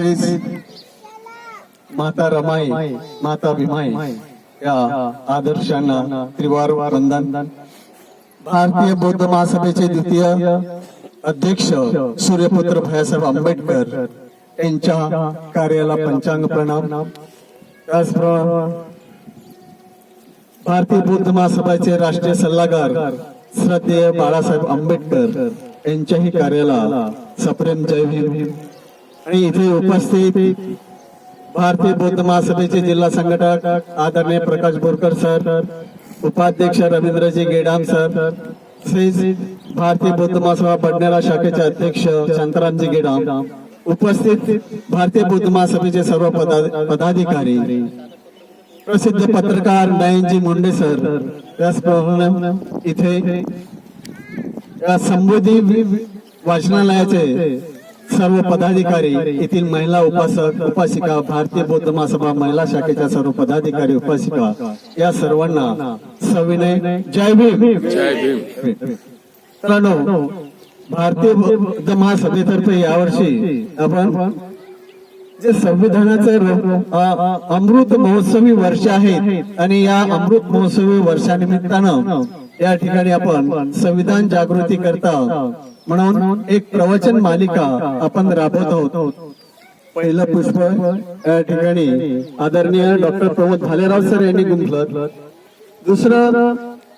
तसेच माता रमाई माता भीमाई या आदर्शांना त्रिवार वंदन. भारतीय बौद्ध महासभेचे द्वितीय अध्यक्ष सूर्यपुत्र भयासाहेब आंबेडकर यांच्या कार्याला पंचांग प्रणाम. त्याचप्रमाणे भारतीय बौद्ध महासभेचे राष्ट्रीय सल्लागार श्रद्धेय बाळासाहेब आंबेडकर यांच्याही कार्याला सप्रेम जय भीम. आणि इथे उपस्थित भारतीय बौद्ध महासभेचे जिल्हा संघटक आदरणीय प्रकाश बोरकर सर उपाध्यक्ष रवींद्रजी गेडाम सर श्री भारतीय बौद्ध महासभा बडनेरा शाखेचे अध्यक्ष शांतारामजी गेडाम उपस्थित भारतीय बौद्ध महासभेचे सर्व पदा- पदाधिकारी प्रसिद्ध पत्रकार नयनजी मुंडे सर त्याचप्रमाणे इथे या संबोधी वाचनालयाचे सर्व पदाधिकारी येथील महिला उपासक उपासिका भारतीय बौद्ध महासभा महिला शाखेच्या सर्व पदाधिकारी उपासिका या सर्वांना सविनय जय भीम. जय भीम. मित्रांनो भारतीय बौद्ध महासभेतर्फे यावर्षी आपण जे संविधानाचं अमृत महोत्सवी वर्ष आहे आणि या अमृत महोत्सवी वर्षानिमित्तानं या ठिकाणी आपण संविधान जागृती करता म्हणून एक प्रवचन मालिका आपण राबवत आहोत. पहिलं पुष्प या ठिकाणी आदरणीय डॉक्टर प्रमोद भालेराव सर यांनी गुंतलं दुसरं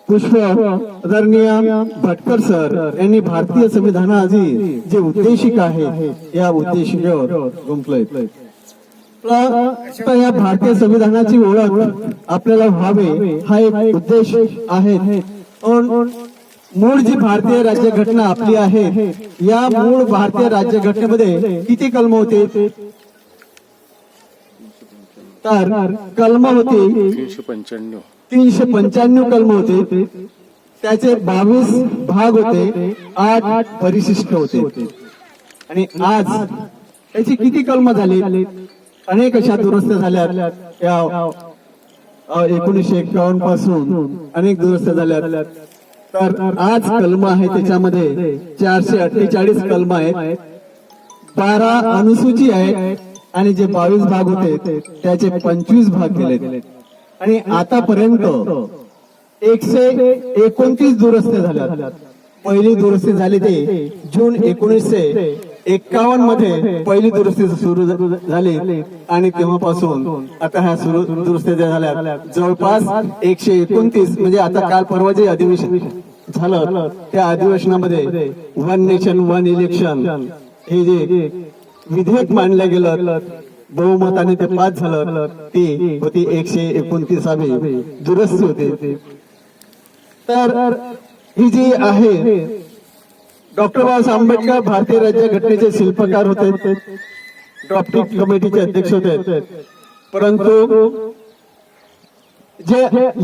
पुष्प आदरणीय भटकर सर यांनी भारतीय संविधानाआधी जे उद्देशिका आहे या उद्देशिकेवर गुंतलंय या भारतीय संविधानाची ओळख आपल्याला व्हावे हा एक उद्देश आहे. मूळ जी भारतीय राज्यघटना आपली आहे या मूळ भारतीय राज्यघटनेमध्ये किती कलम होते? तर कलम होती तीनशे पंच्याण्णव. तीनशे पंच्याण्णव कलम होते. त्याचे बावीस भाग होते आठ परिशिष्ट होते. आणि आज त्याची किती कलम झाली? अनेक अशा दुरुस्त झाल्या या एकोणीसशे एकावन्नपासून अनेक दुरुस्त झाल्या तर आज कलम आहे त्याच्यामध्ये चारशे अठ्ठेचाळीस कलम आहेत. बारा अनुसूची आहेत आणि जे बावीस भाग होते त्याचे पंचवीस भाग केले आणि आतापर्यंत एकशे एकोणतीस दुरुस्त झाल्या पहिली दुरुस्ती झाली ती जून एकोणीसशे एकावन्नमध्ये पहिली दुरुस्ती सुरू झाली आणि तेव्हापासून आता ह्या सुरू दुरुस्ती झाल्या जवळपास एकशे एकोणतीस म्हणजे आता काल परवा जे अधिवेशन झालं त्या अधिवेशनामध्ये वन नेशन वन इलेक्शन हे जे विधेयक मांडलं गेलं बहुमताने ते पास झालं ती होती एकशे एकोणतीसावी दुरुस्ती होती. तर ही जी आहे डॉक्टर बाबासाहेब आंबेडकर भारतीय राज्य घटनेचे शिल्पकार होते. ड्राफ्टिंग कमिटीचे अध्यक्ष होते. परंतु जे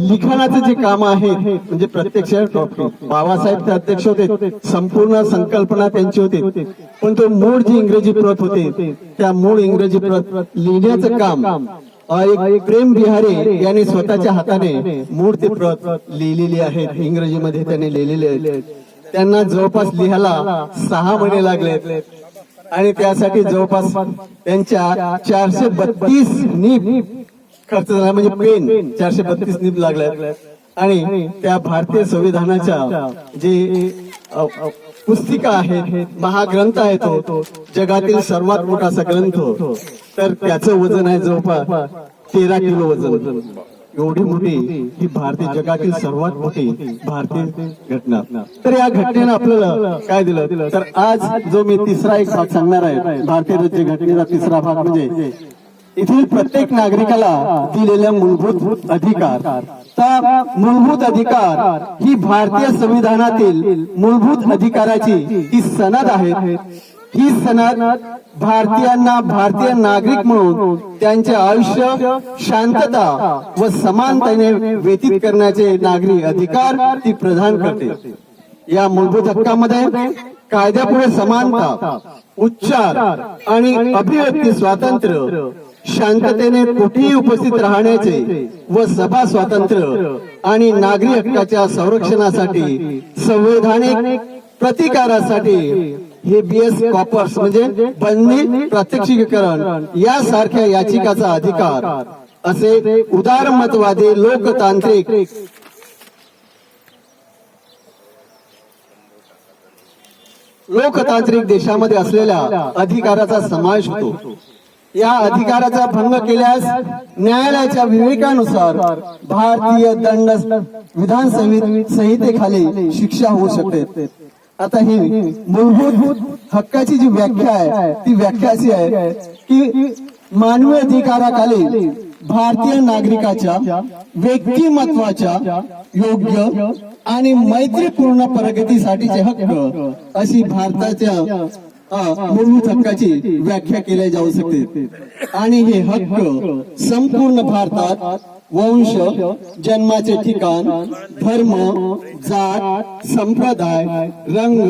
लिखाणाचे जे काम आहे म्हणजे प्रत्यक्ष बाबासाहेब ते अध्यक्ष होते संपूर्ण संकल्पना त्यांची होती. पण तो मूळ जी इंग्रजी प्रत होती त्या मूळ इंग्रजी प्रत लिहिण्याचं काम एक प्रेम बिहारी यांनी स्वतःच्या हाताने मूळ ती प्रत लिहिलेली आहे इंग्रजीमध्ये त्यांनी लिहिलेली आहे त्यांना जवळपास लिहायला सहा महिने लागले आणि त्यासाठी जवळपास त्यांच्या चारशे बत्तीस नीब खर्च झाला म्हणजे पेन चारशे बत्तीस नीब लागल्या आणि त्या भारतीय संविधानाच्या जे पुस्तिका आहे महाग्रंथ आहे तो जगातील सर्वात मोठा असा ग्रंथ तर त्याचं वजन आहे जवळपास तेरा किलो वजन. एवढी मोठी ही भारतीय जगातील सर्वात मोठी भारतीय घटना. तर या घटनेनं आपल्याला काय दिलं? तर आज जो मी तिसरा एक भाग सांगणार आहे भारतीय राज्य घटनेचा तिसरा भाग म्हणजे येथील प्रत्येक नागरिकाला दिलेल्या मूलभूत अधिकार. तर मूलभूत अधिकार ही भारतीय संविधानातील मूलभूत अधिकाराची ही सनद आहे ही सणात भारतीयांना भारतीय नागरिक म्हणून त्यांचे आयुष्य शांतता व समानतेने व्यतीत करण्याचे नागरी अधिकार ती प्रदान करते. या मूलभूत हक्कामध्ये कायद्यापुढे समानता उच्चार आणि अभिव्यक्ती स्वातंत्र्य शांततेने कुठेही उपस्थित राहण्याचे व सभा स्वातंत्र्य आणि नागरी हक्काच्या संरक्षणासाठी संवैधानिक प्रतिकारासाठी हे बीएस कॉपर्स म्हणजे बंदी प्रत्यक्षीकरण यासारख्या याचिकाचा अधिकार असे उदारमतवादी लोकतांत्रिक लोकतांत्रिक देशामध्ये असलेल्या अधिकाराचा समावेश होतो. या अधिकाराचा भंग केल्यास न्यायालयाच्या विवेकानुसार भारतीय दंड विधान संहितेखाली शिक्षा होऊ शकते. आता ही मूलभूत हक्काची जी व्याख्या आहे ती व्याख्या अशी आहे की मानवी अधिकाराखाली भारतीय नागरिकाच्या व्यक्तिमत्वाच्या योग्य आणि मैत्रीपूर्ण प्रगतीसाठीचे हक्क अशी भारताच्या मूलभूत हक्काची व्याख्या केली जाऊ शकते. आणि हे हक्क संपूर्ण भारतात वंश जन्माचे ठिकाण धर्म जात संप्रदाय रंग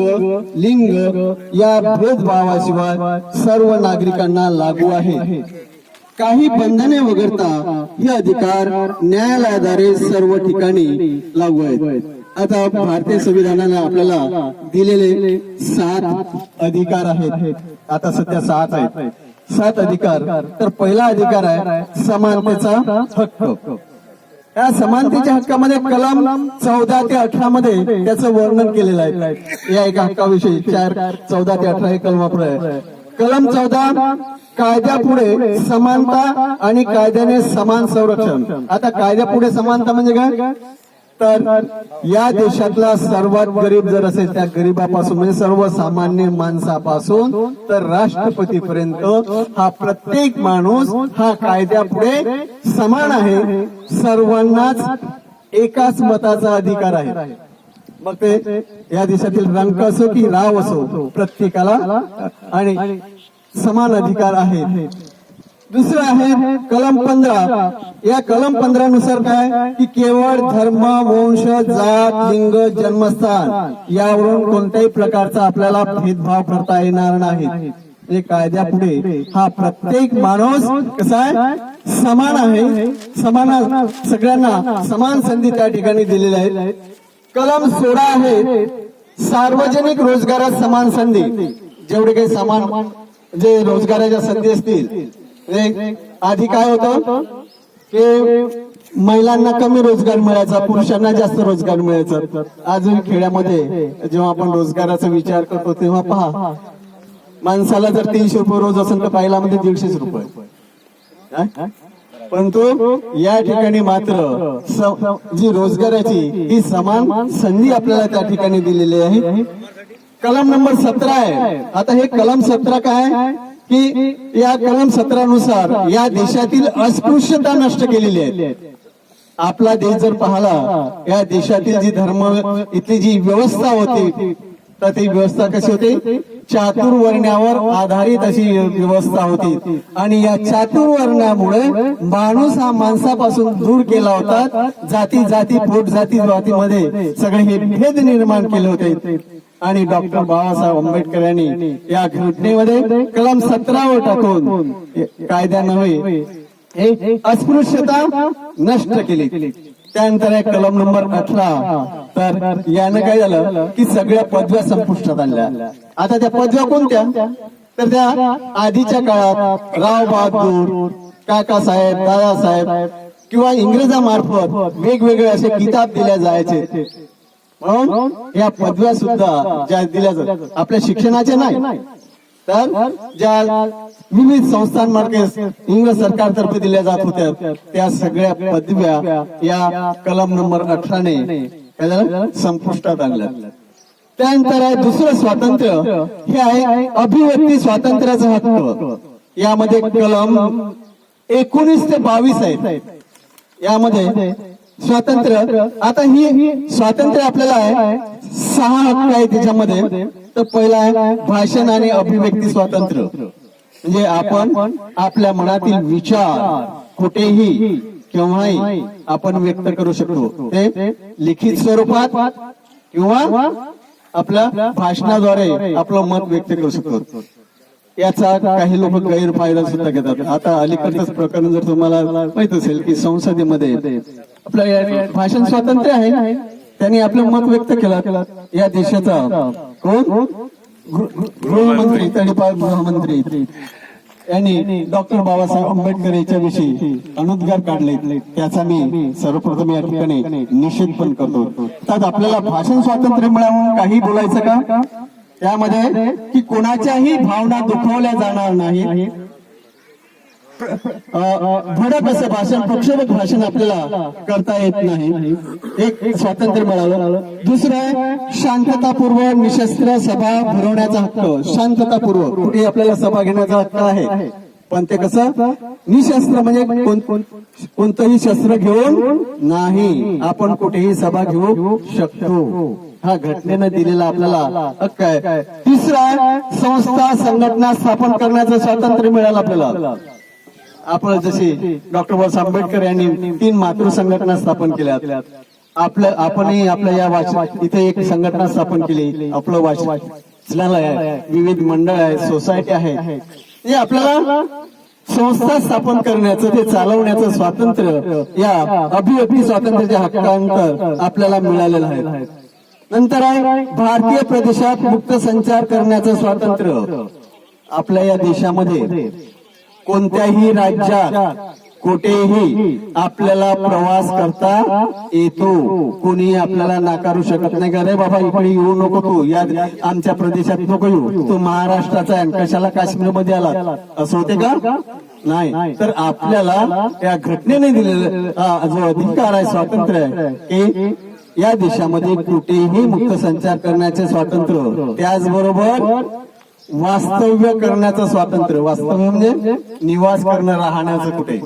लिंग या भेदभावाशिवाय सर्व नागरिकांना लागू आहे. काही बंधने वगळता हे अधिकार न्यायालयाद्वारे सर्व ठिकाणी लागू आहेत. आता भारतीय संविधानाने आपल्याला दिलेले सात अधिकार आहेत. आता सध्या सात आहेत. सात अधिकार. तर पहिला अधिकार आहे समानतेचा हक्क. या समानतेच्या हक्कामध्ये कलम चौदा ते अठरा मध्ये त्याचं वर्णन केलेलं आहे. या एका हक्काविषयी चार चौदा ते अठरा हे कलम आहे. कलम चौदा कायद्यापुढे समानता आणि कायद्याने समान संरक्षण. आता कायद्यापुढे समानता म्हणजे काय? तर या देशातला सर्वात गरीब जर असेल त्या गरीबापासून म्हणजे सर्वसामान्य माणसापासून तर राष्ट्रपतीपर्यंत हा प्रत्येक माणूस हा कायद्यापुढे समान आहे. सर्वांनाच एकाच मताचा अधिकार आहे. मग ते या देशातील रंग असो की राव असो प्रत्येकाला आणि समान अधिकार आहे दुसरं आहे कलम पंधरा. या कलम पंधरा नुसार काय? की केवळ धर्म वंश जात लिंग जन्मस्थान यावरून कोणत्याही प्रकारचा आपल्याला भेदभाव करता येणार नाही. म्हणजे कायद्यापुढे हा प्रत्येक माणूस कसा आहे? समान आहे. समान सगळ्यांना समान संधी त्या ठिकाणी दिलेल्या आहेत. कलम सोळा आहे सार्वजनिक रोजगारात समान संधी. जेवढे काही समान जे रोजगाराच्या संधी असतील आधी काय होतं? की महिलांना कमी रोजगार मिळायचा पुरुषांना जास्त रोजगार मिळायचा. अजून खेड्यामध्ये जेव्हा आपण रोजगाराचा विचार करतो तेव्हा पहा. माणसाला जर तीनशे रुपये रोज असेल तर पहिला मध्ये दीडशेच रुपये. परंतु या ठिकाणी मात्र जी रोजगाराची ही समान संधी आपल्याला त्या ठिकाणी दिलेली आहे. कलम नंबर सतरा आहे. आता हे कलम सतरा काय? की या कलम सतरानुसार या देशातील अस्पृश्यता नष्ट केलेली आहे. आपला देश जर पाहिला या देशातील जी धर्म इथली जी व्यवस्था होती तर ती व्यवस्था कशी होती? चातुर्वर्ण्यावर आधारित अशी व्यवस्था होती. आणि या चातुर्वर्ण्यामुळे माणूस हा माणसापासून दूर केला होता जाती जाती पोट जाती जातीमध्ये सगळे हे भेद निर्माण केले होते. आणि डॉक्टर बाबासाहेब आंबेडकर यांनी या घटनेमध्ये कलम सतरावर टाकून कायद्या नव्हे अस्पृश्यता नष्ट केली. त्यानंतर कलम नंबर अठरा. तर यानं काय झालं की सगळ्या पदव्या संपुष्टात आणल्या. आता त्या पदव्या कोणत्या? तर त्या आधीच्या काळात राव बहादूर काका साहेब दादासाहेब किंवा इंग्रजामार्फत वेगवेगळे असे किताब दिले जायचे. म्हणून या पदव्या सुद्धा ज्या दिल्या जातात आपल्या शिक्षणाच्या नाही तर ज्या विविध संस्थांमार्फत इंग्रज सरकारतर्फे दिल्या जात होत्या त्या सगळ्या पदव्या या कलम नंबर अठराने संपुष्टात आणल्या त्यानंतर आहे दुसरं स्वातंत्र्य हे आहे अभिव्यक्ती स्वातंत्र्याचा हक्क. यामध्ये कलम एकोणीस ते बावीस आहेत. यामध्ये स्वातंत्र्य. आता ही स्वातंत्र्य आपल्याला आहे. सहा हक्क आहे त्याच्यामध्ये. तर पहिला आहे भाषण आणि अभिव्यक्ती स्वातंत्र्य. म्हणजे आपण आपल्या मनातील विचार कुठेही केव्हाही आपण व्यक्त करू शकतो. ते लिखित स्वरूपात किंवा आपल्या भाषणाद्वारे आपलं मत व्यक्त करू शकतो. याचा काही लोक गैरफायदा सुद्धा घेतात. आता अलीकडच प्रकरण जर तुम्हाला माहीत असेल की संसदेमध्ये आपलं भाषण स्वातंत्र्य आहे. त्यांनी आपलं मत व्यक्त केलं. या देशाचा कोण? गृहमंत्री तडीपार गृहमंत्री. यांनी डॉक्टर बाबासाहेब आंबेडकर याच्याविषयी अनुद्गार काढले. त्याचा मी सर्वप्रथम या ठिकाणी निषेध पण करतो. त्यात आपल्याला भाषण स्वातंत्र्य मिळावून काही बोलायचं का? त्यामध्ये की कोणाच्याही भावना दुखवल्या जाणार नाही भडक असं भाषण प्रक्षोभक भाषण आपल्याला करता येत नाही. एक स्वातंत्र्य मिळालं. दुसरं आहे निशस्त्र सभा भरवण्याचा हक्क. शांततापूर्वक. कुठे आपल्याला सभा घेण्याचा हक्क आहे. पण ते कसं? निशस्त्र म्हणजे कोणतंही शस्त्र घेऊन नाही. आपण कुठेही सभा घेऊ शकतो. हा घटनेनं दिलेला आपल्याला हक्क आहे. तिसरा संस्था संघटना स्थापन करण्याचं स्वातंत्र्य मिळालं आपल्याला. आपण जसे डॉक्टर बाबासाहेब आंबेडकर यांनी तीन मातृ संघटना स्थापन केल्या. आपलं आपणही आपल्या या वाच इथे एक संघटना स्थापन केली आपलं वाचनालय आहे विविध मंडळ आहे सोसायटी आहे. हे आपल्याला संस्था स्थापन करण्याचं ते चालवण्याचं स्वातंत्र्य या अभिव्यक्ती स्वातंत्र्याच्या हक्कांतर आपल्याला मिळालेलं आहे. नंतर आहे भारतीय प्रदेशात मुक्त संचार करण्याचं स्वातंत्र्य. आपल्या या देशामध्ये कोणत्याही राज्यात कुठेही आपल्याला प्रवास करता येतो. कोणी आपल्याला नाकारू शकत नाही. का रे बाबा इकडे येऊ नको तू. या आमच्या प्रदेशात नको येऊ. तू महाराष्ट्राचा आहे कशाला काश्मीरमध्ये आला असं होते का? नाही. तर आपल्याला या घटनेने दिलेलं हा जो अधिकार आहे स्वातंत्र्य आहे या देशामध्ये कुठेही मुक्त संचार करण्याचे स्वातंत्र्य त्याचबरोबर वास्तव्य करण्याचं स्वातंत्र्य. वास्तव्य म्हणजे निवास करणं राहण्याचं कुठे?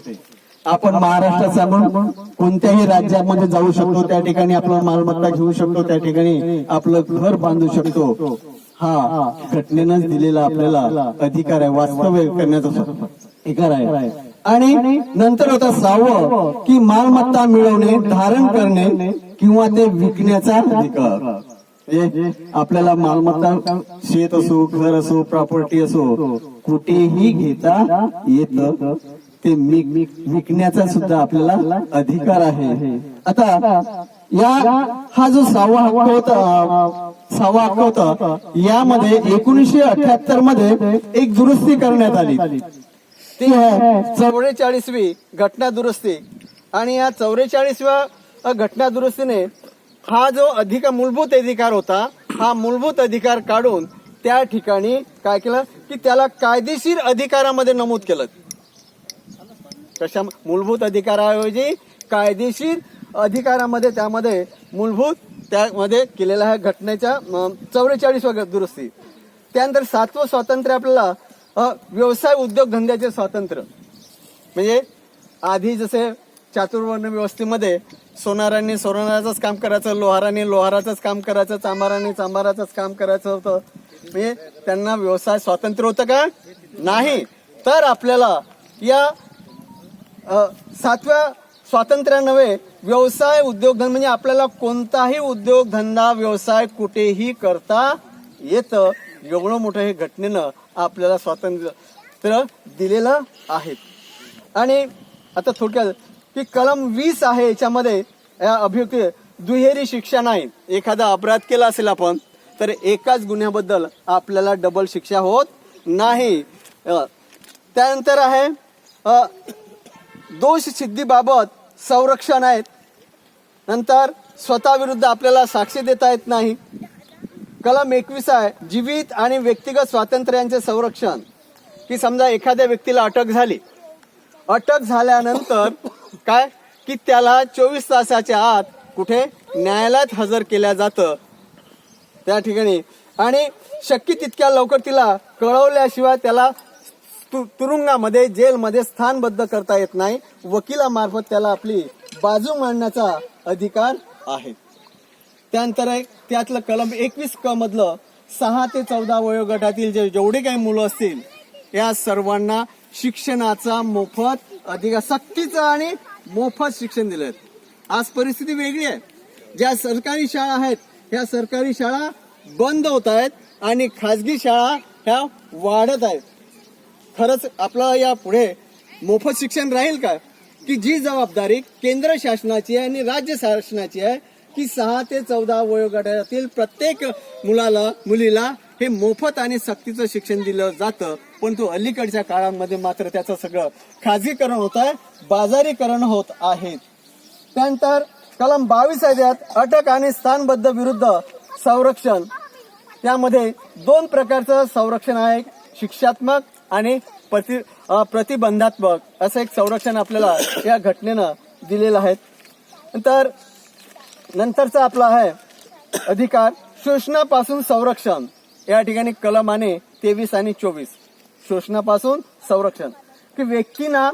आपण महाराष्ट्राचा म्हणून कोणत्याही राज्यामध्ये जाऊ शकतो त्या ठिकाणी आपण मालमत्ता घेऊ शकतो त्या ठिकाणी आपलं घर बांधू शकतो. हा घटनेनंच दिलेला आपल्याला अधिकार आहे वास्तव्य करण्याचा अधिकार आहे. आणि नंतर होता सहावं की मालमत्ता मिळवणे धारण करणे किंवा ते विकण्याचा अधिकार. आपल्याला मालमत्ता शेत असो घर असो प्रॉपर्टी असो कुठेही घेता येत. ते विकण्याचा सुद्धा आपल्याला अधिकार आहे. आता या हा जो सहावा हक्क होता सहावा हक्क होता यामध्ये एकोणीसशे अठ्याहत्तरमध्ये एक दुरुस्ती करण्यात आली. ती आहे चौवेचाळीसवी घटना दुरुस्ती. आणि या चौवेचाळीसव्या घटना दुरुस्तीने हा जो अधिकार मूलभूत अधिकार होता हा मूलभूत अधिकार काढून त्या ठिकाणी काय केलं की त्याला कायदेशीर अधिकारामध्ये नमूद केलं. कशा मूलभूत अधिकाराऐवजी कायदेशीर अधिकारामध्ये त्यामध्ये मूलभूत त्यामध्ये केलेला ह्या घटनेच्या चौवेचाळीसव्या दुरुस्ती. त्यानंतर सातवं स्वातंत्र्य आपल्याला व्यवसाय उद्योगधंद्याचे स्वातंत्र्य. म्हणजे आधी जसे चातुर्वर्ण व्यवस्थेमध्ये सोनारांनी सोनाराचंच काम करायचं लोहाराने लोहाराचंच काम करायचं चांभाराने चांभाराचंच काम करायचं होतं. म्हणजे त्यांना व्यवसाय स्वातंत्र्य होतं का? नाही. तर आपल्याला या सातव्या स्वातंत्र्या नव्हे व्यवसाय उद्योगधंदा म्हणजे आपल्याला कोणताही उद्योगधंदा व्यवसाय कुठेही करता येतं. एवढं मोठं हे घटनेनं आपल्याला स्वातंत्र्य दिलेलं आहे. आणि आता थोडक्यात की कलम वीस आहे याच्यामध्ये या अभियुक्ती दुहेरी शिक्षा नाही. एखादा अपराध केला असेल आपण तर एकाच गुन्ह्याबद्दल आपल्याला डबल शिक्षा होत नाही. त्यानंतर आहे दोष सिद्धीबाबत संरक्षण आहेत. नंतर स्वतःविरुद्ध आपल्याला साक्षी देता येत नाही. कलम एकवीस आहे जीवित आणि व्यक्तिगत स्वातंत्र्यांचे संरक्षण. की समजा एखाद्या व्यक्तीला अटक झाली. अटक झाल्यानंतर काय? की त्याला चोवीस तासाच्या आत कुठे न्यायालयात हजर केल्या जातं. त्या ठिकाणी. आणि शक्य तितक्या लवकर तिला कळवल्याशिवाय त्याला तु- तुरुंगामध्ये जेलमध्ये स्थानबद्ध करता येत नाही. वकिलामार्फत त्याला आपली बाजू मांडण्याचा अधिकार आहे. त्यानंतर एक त्यातलं कलम एकवीस क मधलं सहा ते चौदा वयोगटातील जे जेवढे काही मुलं असतील या सर्वांना शिक्षणाचा मोफत अधिकार सक्तीचं आणि मोफत शिक्षण दिलं आज परिस्थिती वेगळी आहे. ज्या सरकारी शाळा आहेत ह्या सरकारी शाळा बंद होत आहेत आणि खाजगी शाळा ह्या वाढत आहेत. खरंच आपला या पुढे मोफत शिक्षण राहील का? की जी जबाबदारी केंद्र शासनाची आहे आणि राज्य शासनाची आहे की सहा ते चौदा वयोगटातील प्रत्येक मुलाला मुलीला हे मोफत आणि सक्तीचं शिक्षण दिलं जातं पण तो अलीकडच्या काळामध्ये मात्र त्याचं सगळं खाजगीकरण होत आहे बाजारीकरण होत आहे. त्यानंतर कलम बावीस यात अटक आणि स्थानबद्ध विरुद्ध संरक्षण. त्यामध्ये दोन प्रकारचं संरक्षण आहे शिक्षात्मक आणि प्रति प्रतिबंधात्मक. असं एक संरक्षण आपल्याला या घटनेनं दिलेलं आहे. नंतर नंतरचा आपला आहे अधिकार शोषणापासून संरक्षण. या ठिकाणी कलम आहे तेवीस आणि चोवीस. शोषणापासून संरक्षण. की व्यक्तींना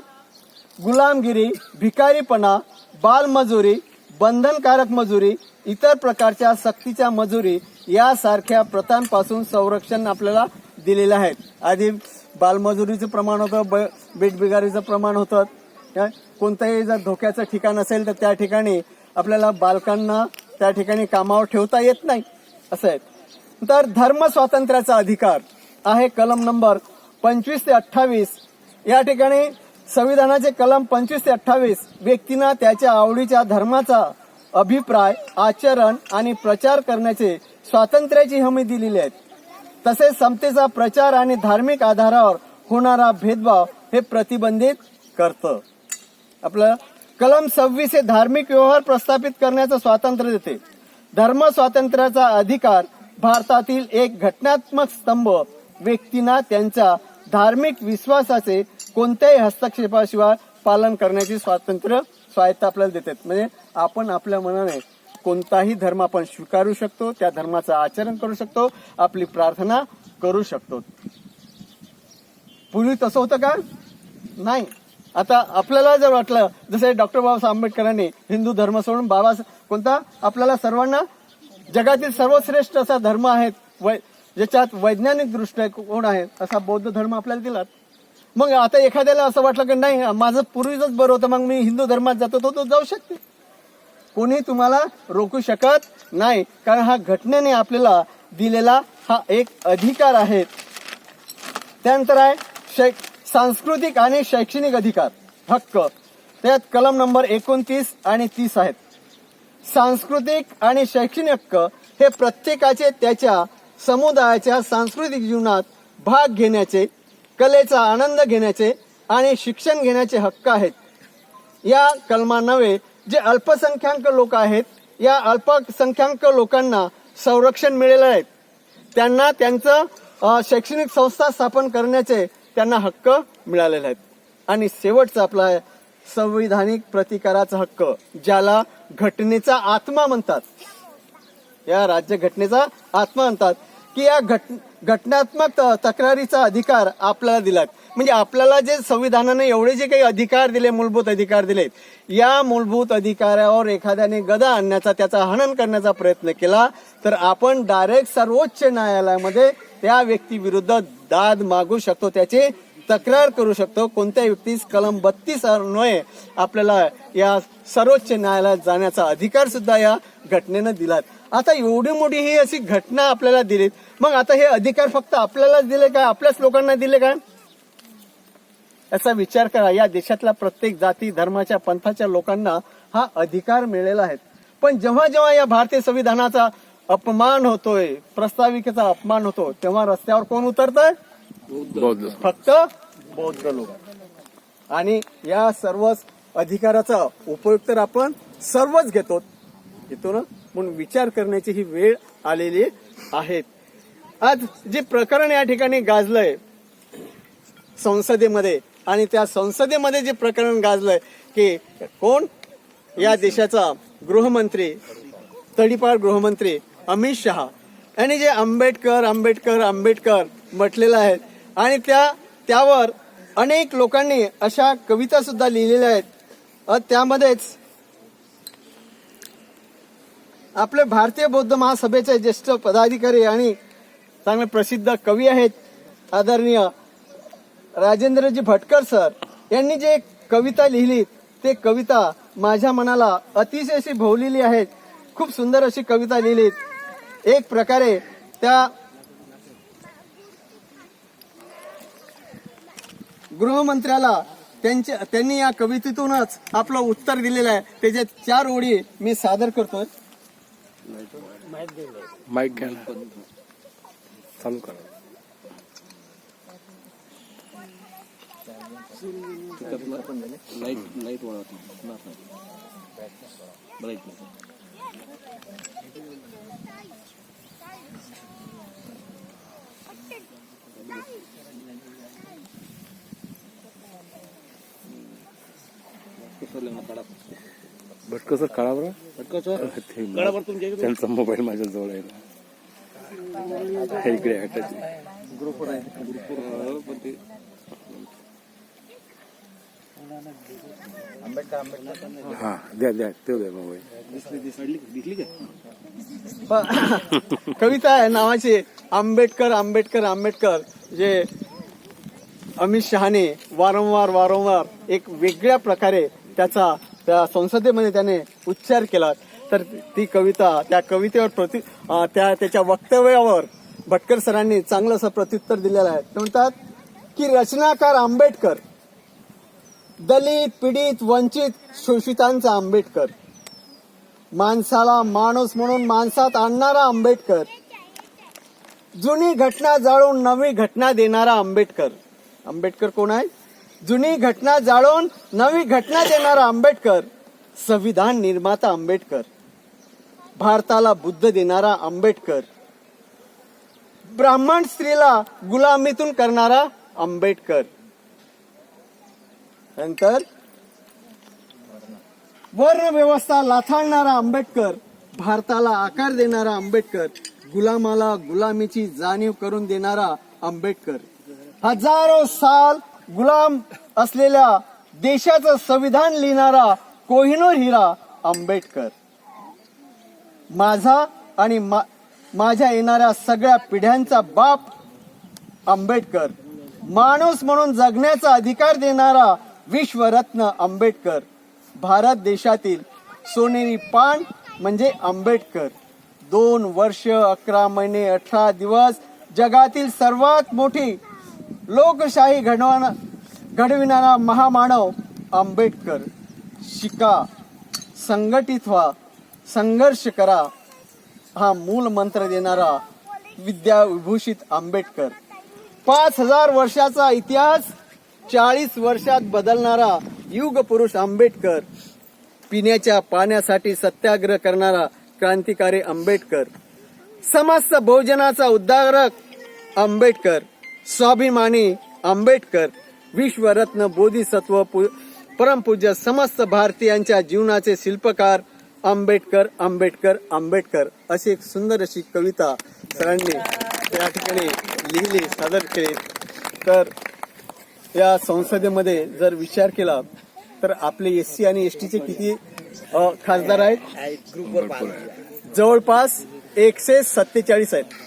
गुलामगिरी भिकारीपणा बालमजुरी बंधनकारक मजुरी इतर प्रकारच्या सक्तीच्या मजुरी यासारख्या प्रथांपासून संरक्षण आपल्याला दिलेलं आहे. आधी बालमजुरीचं प्रमाण होतं ब- बेटबिगारीचं प्रमाण होतं. कोणतंही जर धोक्याचं ठिकाण असेल तर त्या ठिकाणी आपल्याला बालकांना त्या ठिकाणी कामावर ठेवता येत नाही. असं आहे. तर धर्म स्वातंत्र्याचा अधिकार आहे कलम नंबर पंचवीस ते अठ्ठावीस. या ठिकाणी संविधानाचे कलम पंचवीस ते अठ्ठावीस व्यक्तींना त्याच्या आवडीच्या धर्माचा अभिप्राय आचरण आणि प्रचार करण्याचे स्वातंत्र्याची हमी दिलेली आहे. तसेच समतेचा प्रचार आणि धार्मिक आधारावर होणारा भेदभाव हे प्रतिबंधित करतं. आपलं कलम सव्वीस हे धार्मिक व्यवहार प्रस्थापित करण्याचं स्वातंत्र्य देते. धर्म स्वातंत्र्याचा अधिकार भारतातील एक घटनात्मक स्तंभ व्यक्तींना त्यांच्या धार्मिक विश्वासाचे कोणत्याही हस्तक्षेपाशिवाय पालन करण्याची स्वातंत्र्य स्वायत्त आपल्याला देतात. म्हणजे आपण आपल्या मनाने कोणताही धर्म आपण स्वीकारू शकतो त्या धर्माचं आचरण करू शकतो आपली प्रार्थना करू शकतो. पूर्वी तसं होतं का? नाही. आता आपल्याला जर वाटलं जसे डॉक्टर बाबासाहेब आंबेडकरांनी हिंदू धर्म सोडून बाबा कोणता? आपल्याला सर्वांना जगातील सर्वश्रेष्ठ असा धर्म आहे वै ज्याच्यात वैज्ञानिक दृष्टिकोन आहे असा बौद्ध धर्म आपल्याला दिला. मग आता एखाद्याला असं वाटलं की नाही माझं पूर्वीच बरं होतं मग मी हिंदू धर्मात जातो तो तो जाऊ शकते. कोणी तुम्हाला रोखू शकत नाही कारण हा घटनेने आपल्याला दिलेला हा एक अधिकार आहे. त्यानंतर आहे शै सांस्कृतिक आणि शैक्षणिक अधिकार हक्क. त्यात कलम नंबर एकोणतीस आणि तीस आहेत. सांस्कृतिक आणि शैक्षणिक हक्क हे प्रत्येकाचे त्याच्या समुदायाच्या सांस्कृतिक जीवनात भाग घेण्याचे कलेचा आनंद घेण्याचे आणि शिक्षण घेण्याचे हक्क आहेत. या कलमान्वये जे अल्पसंख्याक लोक आहेत या अल्पसंख्याक लोकांना संरक्षण मिळेलं आहे. त्यांना त्यांचं शैक्षणिक संस्था स्थापन करण्याचे त्यांना हक्क मिळालेले आहेत. आणि शेवटचा आपला संविधानिक प्रतिकाराचा हक्क ज्याला घटनेचा आत्मा म्हणतात. या राज्य घटनेचा आत्मा म्हणतात की या घट घटनात्मक त- तक्रारीचा अधिकार आपल्याला दिलात म्हणजे आपल्याला जे संविधानाने एवढे जे काही अधिकार दिले मूलभूत अधिकार दिलेत या मूलभूत अधिकारावर एखाद्याने गदा आणण्याचा त्याचा हनन करण्याचा प्रयत्न केला तर आपण डायरेक्ट सर्वोच्च न्यायालयामध्ये त्या व्यक्तीविरुद्ध दाद मागू शकतो. त्याचे तक्रार करू शकतो. कोणत्याही व्यक्तीस कलम बत्तीस अन्वये आपल्याला या सर्वोच्च न्यायालयात जाण्याचा अधिकार सुद्धा या घटनेनं दिलात. आता एवढी मोठी ही अशी घटना आपल्याला दिलीत. मग आता हे अधिकार फक्त आपल्यालाच दिले काय? आपल्याच लोकांना दिले काय? याचा विचार करा. या देशातल्या प्रत्येक जाती धर्माच्या पंथाच्या लोकांना हा अधिकार मिळालेला आहे. पण जेव्हा जेव्हा या भारतीय संविधानाचा अपमान होतोय प्रस्ताविकेचा अपमान होतो तेव्हा रस्त्यावर कोण उतरतंय? बौद्ध फक्त बौद्ध लोक. आणि या सर्व अधिकाराचा उपयोग तर आपण सर्वच घेतो. इथून ना म्हणून विचार करण्याची ही वेळ आलेली आहे. आज जे प्रकरण या ठिकाणी गाजलंय संसदेमध्ये आणि त्या संसदेमध्ये जे प्रकरण गाजलंय की कोण? या देशाचा गृहमंत्री तडीपार गृहमंत्री अमित शहा. यांनी जे आंबेडकर आंबेडकर आंबेडकर म्हटलेलं आहे आणि त्या त्यावर अनेक लोकांनी अशा कविता सुद्धा लिहिलेल्या आहेत. अ, त्यामध्येच आपले भारतीय बौद्ध महासभेचे ज्येष्ठ पदाधिकारी आणि चांगले प्रसिद्ध कवी आहेत आदरणीय राजेंद्रजी भटकर सर. यांनी जे कविता लिहिली ते कविता माझ्या मनाला अतिशय अशी भोवलेली आहेत. खूप सुंदर अशी कविता लिहिलीत. एक प्रकारे त्या गृहमंत्र्याला त्यांचे त्यांनी या कवितेतूनच आपलं उत्तर दिलेलं आहे त्याच्या चार ओळी मी सादर करतोय माईक घ्या ना चालू करा लाइट लाइट भटकं सर कळा बरं? त्यांचा मोबाईल माझ्या जवळ आहे ना. हे इकडे अटॅच ग्रुपवर आहे. ग्रुपवर पण ते हा द्या द्या. ते द्या मोबाईल दिसली दिसली दिसली का? प- कविता आहे नावाची. आंबेडकर आंबेडकर आंबेडकर. जे अमित शहाने वारंवार वारंवार एक वेगळ्या प्रकारे त्याचा त्या संसदेमध्ये त्याने उच्चार केला. तर ती कविता त्या कवितेवर प्रति त्या त्याच्या वक्तव्यावर भटकर सरांनी चांगलं असं प्रत्युत्तर दिलेलं आहे. ते म्हणतात की रचनाकार आंबेडकर दलित पीडित वंचित शोषितांचा आंबेडकर माणसाला माणूस म्हणून माणसात आणणारा आंबेडकर जुनी घटना जाळून नवी घटना देणारा आंबेडकर. आंबेडकर कोण आहे जुनी घटना जाळून नवी घटना देणारा आंबेडकर संविधान निर्माता आंबेडकर भारताला बुद्ध देणारा आंबेडकर ब्राह्मण स्त्रीला गुलामीतून करणारा आंबेडकर. नंतर वर्ण व्यवस्था लाथाळणारा आंबेडकर भारताला आकार देणारा आंबेडकर गुलामाला गुलामीची जाणीव करून देणारा आंबेडकर. हजारो साल गुलाम असलेल्या देशाचं संविधान लिहिणारा कोहिनूर हिरा आंबेडकर. माझा आणि मा- माझ्या येणाऱ्या सगळ्या पिढ्यांचा बाप आंबेडकर. माणूस म्हणून जगण्याचा अधिकार देणारा विश्वरत्न आंबेडकर. भारत देशातील सोनेरी पान म्हणजे आंबेडकर. दोन वर्ष अकरा महिने अठरा दिवस जगातील सर्वात मोठी लोकशाही घडवण घडविणारा महामानव आंबेडकर. शिका. संघटित व्हा. संघर्ष करा. हा मूल मंत्र देणारा विद्या विभूषित आंबेडकर. पाच हजार वर्षाचा इतिहास चाळीस वर्षात बदलणारा युग पुरुष आंबेडकर. पिण्याच्या पाण्यासाठी सत्याग्रह करणारा क्रांतिकारी आंबेडकर. समस्त बहुजनाचा उद्धारक आंबेडकर. स्वाभिमानी आंबेडकर विश्वरत्न बोधिसत्व परमपूज्य समस्त भारतीयांच्या जीवनाचे शिल्पकार आंबेडकर आंबेडकर आंबेडकर अशी एक सुंदर अशी कविता सरांनी त्या ठिकाणी लिहिली सादर केली. तर या संसदेमध्ये जर विचार केला तर आपले एस सी आणि एस टीचे किती खासदार आहेत? जवळपास एकशे सत्तेचाळीस आहेत.